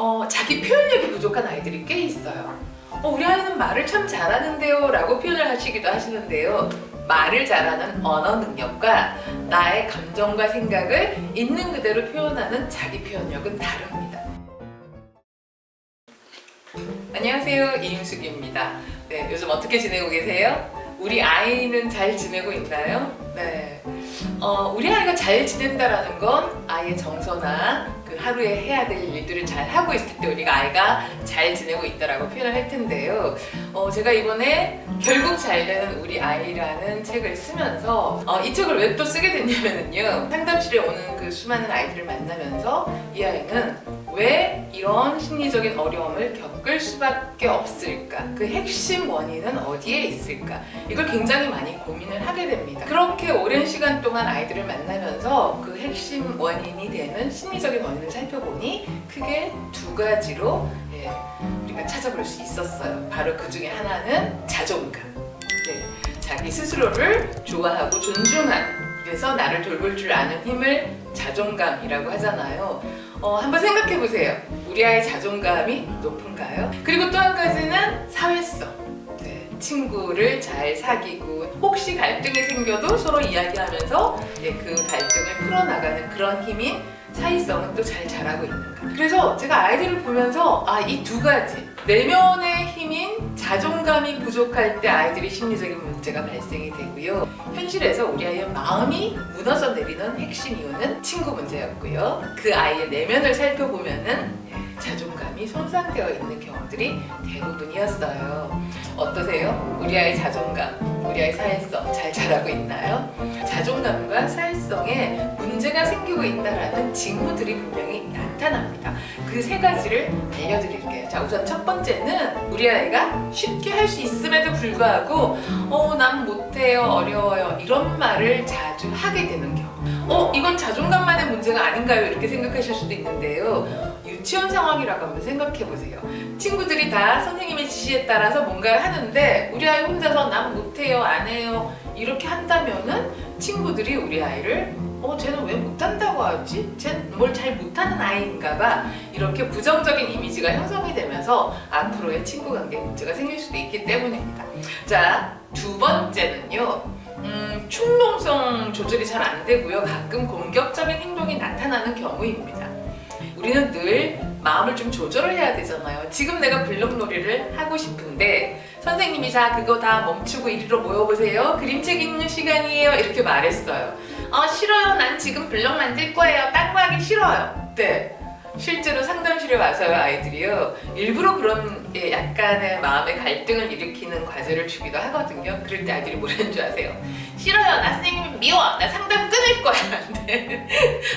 어, 자기 표현력이 부족한 아이들이 꽤 있어요. 어, 우리 아이는 말을 참 잘하는데요 라고 표현을 하시기도 하시는데요. 말을 잘하는 언어 능력과 나의 감정과 생각을 있는 그대로 표현하는 자기 표현력은 다릅니다. 안녕하세요. 이임숙입니다. 네, 요즘 어떻게 지내고 계세요? 우리 아이는 잘 지내고 있나요? 네. 어, 우리 아이가 잘 지낸다라는 건 아이의 정서나 그 하루에 해야 될 일들을 잘 하고 있을 때 우리가 아이가 잘 지내고 있다라고 표현을 할 텐데요. 어, 제가 이번에 결국 잘 되는 우리 아이라는 책을 쓰면서 어, 이 책을 왜 또 쓰게 됐냐면요. 상담실에 오는 그 수많은 아이들을 만나면서 이 아이는 왜 이런 심리적인 어려움을 겪을 수밖에 없을까? 그 핵심 원인은 어디에 있을까? 이걸 굉장히 많이 고민을 하게 됩니다. 그렇게 오랜 시간 동안 아이들을 만나면서 그 핵심 원인이 되는 심리적인 원인을 살펴보니 크게 두 가지로 예, 우리가 찾아볼 수 있었어요. 바로 그 중에 하나는 자존감. 네, 자기 스스로를 좋아하고 존중하는 그래서 나를 돌볼 줄 아는 힘을 자존감이라고 하잖아요. 어, 한번 생각해 보세요. 우리 아이 자존감이 높은가요? 그리고 또 한 가지는 사회성. 네, 친구를 잘 사귀고 혹시 갈등이 생겨도 서로 이야기하면서 네, 그 갈등을 풀어나가는 그런 힘인 사회성은 또 잘 자라고 있는가. 그래서 제가 아이들을 보면서 아, 이 두 가지 내면의 힘인 자존감이 부족할 때 아이들이 심리적인 문제가 발생이 되고요. 현실에서 우리 아이의 마음이 무너져 내리는 핵심 이유는 친구 문제였고요. 그 아이의 내면을 살펴보면은 예, 자존감이 손상되어 있는 경우들이 대부분이었어요. 어떠세요? 우리 아이 자존감, 우리 아이 사회성 잘 자라고 있나요? 자존감과 사회성에 문제가 생기고 있다라는 징후들이 분명히 나타납니다. 그 세 가지를 알려드릴게요. 자, 우선 첫 번째는 우리 아이가 쉽게 할 수 있음에도 불구하고 어, 난 못해요, 어려워요 이런 말을 자주 하게 되는 경우. 어, 이건 자존감만의 문제가 아닌가요? 이렇게 생각하실 수도 있는데요. 유치원 상황이라고 한번 생각해 보세요. 친구들이 다 선생님의 지시에 따라서 뭔가를 하는데 우리 아이 혼자서 난 못해요, 안 해요 이렇게 한다면은 친구들이 우리 아이를 어, 쟤는 왜 못한다고 하지? 쟤는 뭘 잘 못하는 아이인가 봐. 이렇게 부정적인 이미지가 형성이 되면서 앞으로의 친구 관계 문제가 생길 수도 있기 때문입니다. 자, 두 번째는요. 음, 충동성 조절이 잘 안 되고요. 가끔 공격적인 행동이 나타나는 경우입니다. 우리는 늘 마음을 좀 조절을 해야 되잖아요. 지금 내가 블록놀이를 하고 싶은데 선생님이 자 그거 다 멈추고 이리로 모여보세요. 그림책 읽는 시간이에요. 이렇게 말했어요. 어 싫어요. 난 지금 블록 만들 거예요. 딴 거 하기 싫어요. 네. 실제로 상담실에 와서요 아이들이요. 일부러 그런 예, 약간의 마음의 갈등을 일으키는 과제를 주기도 하거든요. 그럴 때 아이들이 뭐라는 줄 아세요? 싫어요. 나 선생님이 미워. 나 상담 끊을 거야. 네.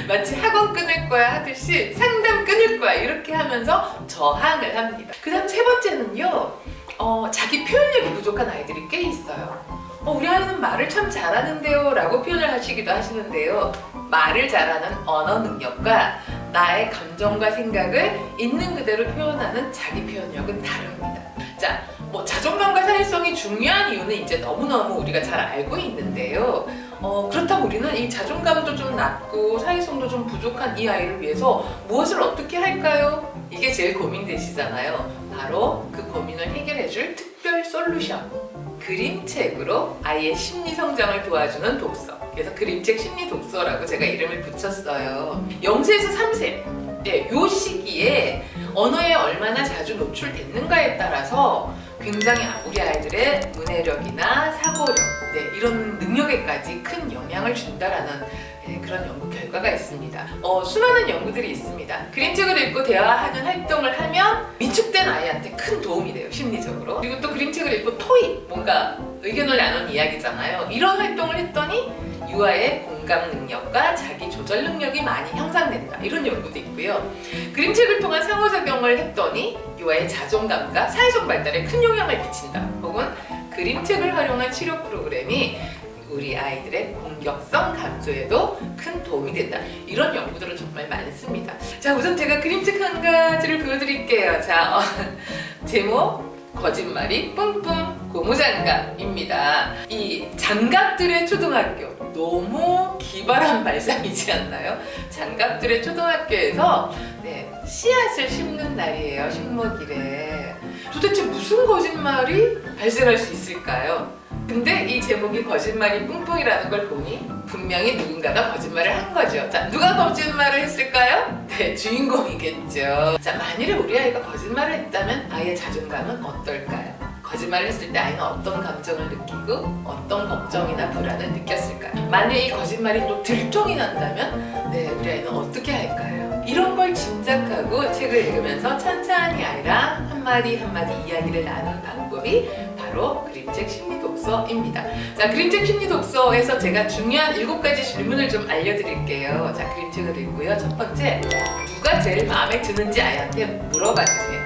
마치 학원 끊을 거야 하듯이 상담 끊을 거야. 이렇게 하면서 저항을 합니다. 그 다음 세 번째는요. 어, 자기 표현력이 부족한 아이들이 꽤 있어요 어, 우리 아이는 말을 참 잘하는데요. 라고 표현을 하시기도 하시는데요. 말을 잘하는 언어 능력과 나의 감정과 생각을 있는 그대로 표현하는 자기 표현력은 다릅니다. 자, 뭐 자존감과 사회성이 중요한 이유는 이제 너무너무 우리가 잘 알고 있는데요. 어, 그렇다면 우리는 이 자존감도 좀 낮고 사회성도 좀 부족한 이 아이를 위해서 무엇을 어떻게 할까요? 이게 제일 고민되시잖아요. 바로 그 고민을 해결해줄 특별 솔루션. 그림책으로 아이의 심리 성장을 도와주는 독서. 그래서 그림책 심리 독서라고 제가 이름을 붙였어요. 0세에서 3세. 네, 요 시기에 언어에 얼마나 자주 노출됐는가에 따라서 굉장히 우리 아이들의 문해력이나 사고력, 네, 이런 능력에까지 큰 영향을 준다라는 네, 그런 연구 결과가 있습니다. 어, 수많은 연구들이 있습니다. 그림책을 읽고 대화하는 활동을 하면 위축된 아이한테 큰 도움이 돼요, 심리적으로. 그리고 또 그림책을 읽고 토익, 뭔가 의견을 나눈 이야기잖아요. 이런 활동을 했더니 유아의 공감 능력과 자기 조절 능력이 많이 형성된다. 이런 연구도 있고요. 그림책을 통한 상호작용을 했더니 유아의 자존감과 사회적 발달에 큰 영향을 미친다. 혹은 그림책을 활용한 치료 프로그램이 우리 아이들의 공격성 감소에도 큰 도움이 된다. 이런 연구들은 정말 많습니다. 자, 우선 제가 그림책 한 가지를 보여드릴게요. 자, 어, 제목 거짓말이 뿡뿡 고무장갑입니다. 이 장갑들의 초등학교 너무 기발한 발상이지 않나요? 장갑들의 초등학교에서 네, 씨앗을 심는 날이에요. 식목일에. 도대체 무슨 거짓말이 발생할 수 있을까요? 근데 이 제목이 거짓말이 뿡뿡이라는 걸 보니 분명히 누군가가 거짓말을 한 거죠. 자, 누가 거짓말을 했을까요? 네, 주인공이겠죠. 자, 만일에 우리 아이가 거짓말을 했다면 아이의 자존감은 어떨까요? 거짓말을 했을 때 아이는 어떤 감정을 느끼고 어떤 걱정이나 불안을 느꼈을까요? 만약 이 거짓말이 또 들통이 난다면 네, 우리 아이는 어떻게 책을 읽으면서 천천히 아이랑 한마디 한마디 이야기를 나눈 방법이 바로 그림책 심리 독서입니다. 자, 그림책 심리 독서에서 제가 중요한 일곱 가지 질문을 좀 알려드릴게요. 자, 그림책을 읽고요. 첫 번째, 누가 제일 마음에 드는지 아이한테 물어봐 주세요.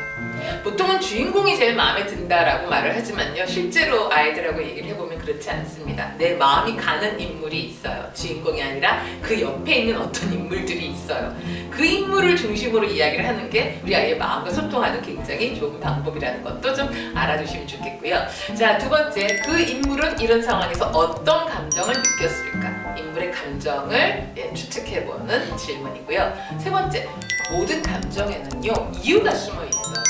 보통은 주인공이 제일 마음에 든다라고 말을 하지만요. 실제로 아이들하고 얘기를 해보면 그렇지 않습니다. 내 마음이 가는 인물이 있어요. 주인공이 아니라 그 옆에 있는 어떤 인물들이 있어요. 그 인물을 중심으로 이야기를 하는 게 우리 아이의 마음과 소통하는 굉장히 좋은 방법이라는 것도 좀 알아두시면 좋겠고요. 자, 두 번째, 그 인물은 이런 상황에서 어떤 감정을 느꼈을까? 인물의 감정을 예, 추측해보는 질문이고요. 세 번째, 모든 감정에는요, 이유가 숨어 있어요.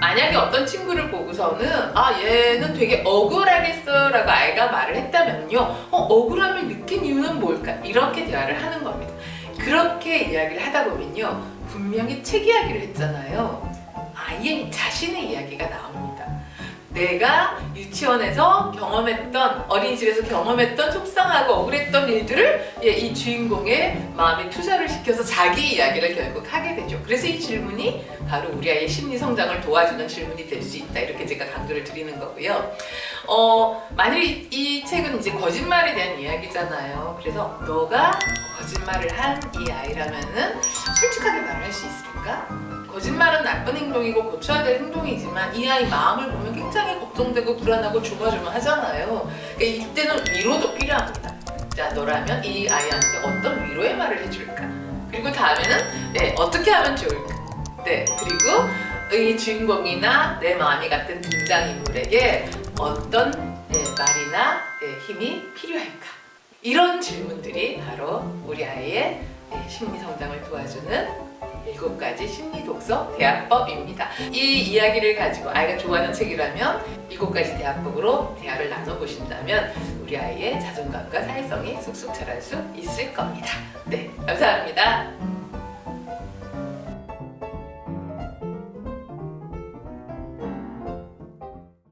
만약에 어떤 친구를 보고서는 아 얘는 되게 억울하겠어 라고 아이가 말을 했다면요. 어, 억울함을 느낀 이유는 뭘까? 이렇게 대화를 하는 겁니다. 그렇게 이야기를 하다 보면요. 분명히 책 이야기를 했잖아요. 아이의 자신의 이야기가 나옵니다 내가 유치원에서 경험했던 어린이집에서 경험했던 속상하고 억울했던 일들을 예, 이 주인공의 마음에 투사를 시켜서 자기 이야기를 결국 하게 되죠. 그래서 이 질문이 바로 우리 아이의 심리 성장을 도와주는 질문이 될 수 있다. 이렇게 제가 강조를 드리는 거고요. 어, 만일 이, 이 책은 이제 거짓말에 대한 이야기잖아요. 그래서 너가 거짓말을 한 이 아이라면은 솔직하게 말을 할수 있을까? 거짓말은 나쁜 행동이고 고쳐야 될 행동이지만 이 아이 마음을 보면 굉장히 걱정되고 불안하고 조마조마 하잖아요. 그러니까 이때는 위로도 필요합니다. 자, 너라면 이 아이한테 어떤 위로의 말을 해줄까? 그리고 다음에는 네, 어떻게 하면 좋을까? 네, 그리고 이 주인공이나 내 마음이 같은 등장인물에게 어떤 네, 말이나 네, 힘이 필요할까? 이런 질문들이 바로 우리 아이의 네, 심리 성장을 도와주는 일곱 가지 심리 독서 대화법입니다. 이 이야기를 가지고 아이가 좋아하는 책이라면 일곱 가지 대화법으로 대화를 나눠보신다면 우리 아이의 자존감과 사회성이 쑥쑥 자랄 수 있을 겁니다. 네, 감사합니다.